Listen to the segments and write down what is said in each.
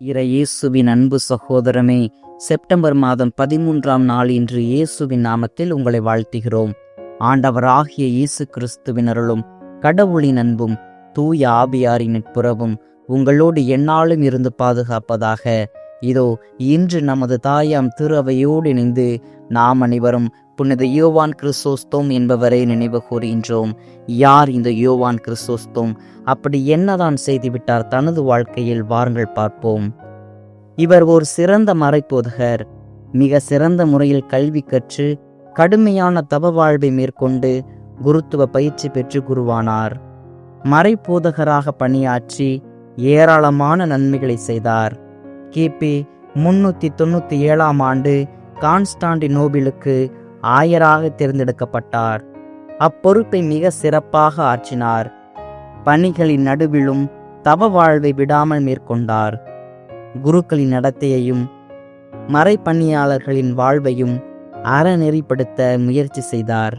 இறை இயேசுவின் அன்பு சகோதரமே செப்டம்பர் மாதம் பதிமூன்றாம் நாள் இன்று இயேசுவின் நாமத்தில் உங்களை வாழ்த்துகிறோம். ஆண்டவராகிய இயேசு கிறிஸ்துவின் அருளும் கடவுளின் அன்பும் தூய ஆபியாரின் நட்புறவும் உங்களோடு எந்நாளும் இருந்து பாதுகாப்பதாக. இதோ இன்று நமது தாயாம் திருவையோடு இணைந்து நாம் அனைவரும் புனித யோவான் கிறிஸ்தோஸ்தோம் என்பவரை நினைவு கூறுகின்றோம். யார் இந்த யோவான் கிறிஸ்தோஸ்தோம்? அப்படி என்னதான் செய்துவிட்டார்? தனது வாழ்க்கையில் வாருங்கள் பார்ப்போம். இவர் ஒரு சிறந்த மறைப்போதகர் மிக சிறந்த முறையில் கல்வி கற்று கடுமையான தவ வாழ்வை மேற்கொண்டு குருத்துவ பயிற்சி பெற்று குருவானார். மறைப்போதகராக பணியாற்றி ஏராளமான நன்மைகளை செய்தார். கிபி முன்னூத்தி தொண்ணூத்தி ஏழாம் ஆண்டு கான்ஸ்டாண்டினோபிலுக்கு ஆயராக தேர்ந்தெடுக்கப்பட்டார். அப்பொறுப்பை மிக சிறப்பாக ஆற்றினார். பணிகளின் நடுவிலும் தவ வாழ்வை விடாமல் மேற்கொண்டார். குருக்களின் நடத்தையையும் மறைப்பணியாளர்களின் வாழ்வையும் அறநெறிப்படுத்த முயற்சி செய்தார்.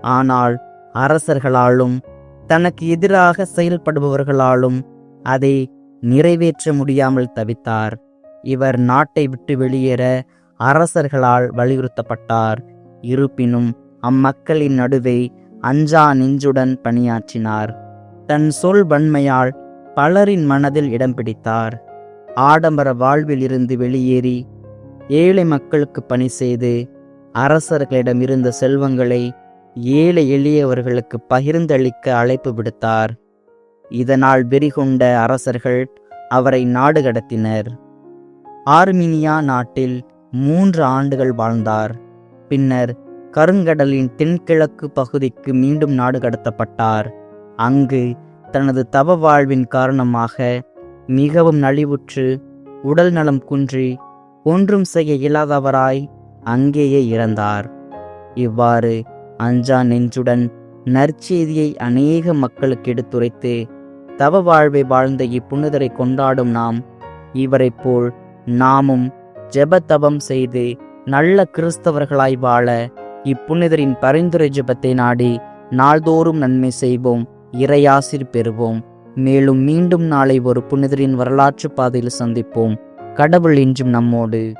ஆனால் அரசர்களாலும் தனக்கு எதிராக செயல்படுபவர்களாலும் அதை நிறைவேற்ற முடியாமல் தவித்தார். இவர் நாட்டை விட்டு வெளியேற அரசர்களால் வலியுறுத்தப்பட்டார். இருப்பினும் அம்மக்களின் நடுவே அஞ்சா நெஞ்சுடன் பணியாற்றினார். தன் சொல் வன்மையால் பலரின் மனதில் இடம் பிடித்தார். ஆடம்பர வாழ்வில் இருந்து வெளியேறி ஏழை மக்களுக்கு பணி செய்து அரசர்களிடம் இருந்த செல்வங்களை ஏழை எளியவர்களுக்கு பகிர்ந்தளிக்க அழைப்பு விடுத்தார். இதனால் வெறிகொண்ட அரசர்கள் அவரை நாடு கடத்தினர் ஆர்மீனியா நாட்டில் மூன்று ஆண்டுகள் வாழ்ந்தார். பின்னர் கருங்கடலின் தென்கிழக்கு பகுதிக்கு மீண்டும் நாடு கடத்தப்பட்டார். அங்கு தனது தவ வாழ்வின் காரணமாக மிகவும் நலிவுற்று உடல் நலம் குன்றி ஒன்றும் செய்ய இயலாதவராய் அங்கேயே இறந்தார். இவ்வாறு அஞ்சா நெஞ்சுடன் நற்செய்தியை அநேக மக்களுக்கு எடுத்துரைத்து தவ வாழ்வை வாழ்ந்த இப்புனிதரை கொண்டாடும் நாம் இவரைப் போல் நாமும் ஜெபத்தவம் செய்து நல்ல கிறிஸ்தவர்களாய் வாழ இப்புனிதரின் பரிந்துரை ஜபத்தை நாடி நாள்தோறும் நன்மை செய்வோம் இறையாசிர் பெறுவோம். மேலும் மீண்டும் நாளை ஒரு புனிதரின் வரலாற்று பாதையில் சந்திப்போம். கடவுள் இன்றும் நம்மோடு.